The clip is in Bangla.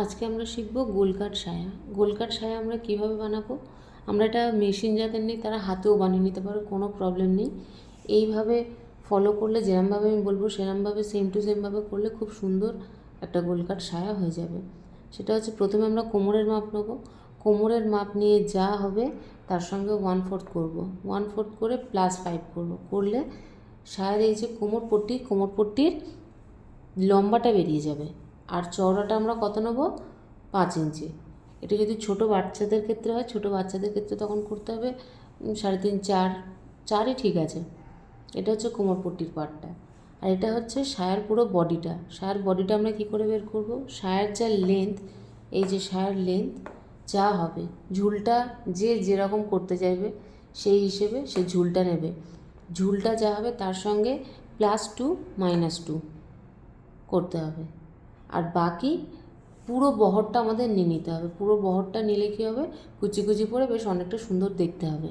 আজকে আমরা শিখব গোলকাট সায়া। গোলকাট সায়া আমরা কীভাবে বানাবো? আমরা এটা মেশিন যাদের নেই, তারা হাতেও বানিয়ে নিতে পারো, কোনো প্রবলেম নেই। এইভাবে ফলো করলে, যেরমভাবে আমি বলব, সেরমভাবে সেম টু সেমভাবে করলে খুব সুন্দর একটা গোলকাট সায়া হয়ে যাবে। সেটা হচ্ছে প্রথমে আমরা কোমরের মাপ নেব। কোমরের মাপ নিয়ে যা হবে, তার সঙ্গে ওয়ান ফোর্থ করব। ওয়ান ফোর্থ করে প্লাস ফাইভ করব। করলে সায়ার এই যে কোমর পট্টি, কোমর পট্টির লম্বাটা বেরিয়ে যাবে। আর চওড়াটা আমরা কত নেব? পাঁচ ইঞ্চি। এটা যদি ছোট বাচ্চাদের ক্ষেত্রে হয়, ছোট বাচ্চাদের ক্ষেত্রে তখন করতে হবে সাড়ে তিন, চার, চারই ঠিক আছে। এটা হচ্ছে কোমরপট্টির পার্টটা আর এটা হচ্ছে সায়ার পুরো বডিটা। সায়ার বডিটা আমরা কী করে বের করব? সায়ার যা লেন্থ এই যে সায়ার লেন্থ যা হবে, ঝুলটা যে যেরকম করতে চাইবে, সেই হিসেবে সে ঝুলটা নেবে। ঝুলটা যা হবে তার সঙ্গে প্লাস টু মাইনাস টু করতে হবে। আর বাকি পুরো বহরটা আমাদের নিয়ে নিতে হবে। পুরো বহরটা নিলে কী হবে? কুচি কুচি পরে বেশ অনেকটা সুন্দর দেখতে হবে।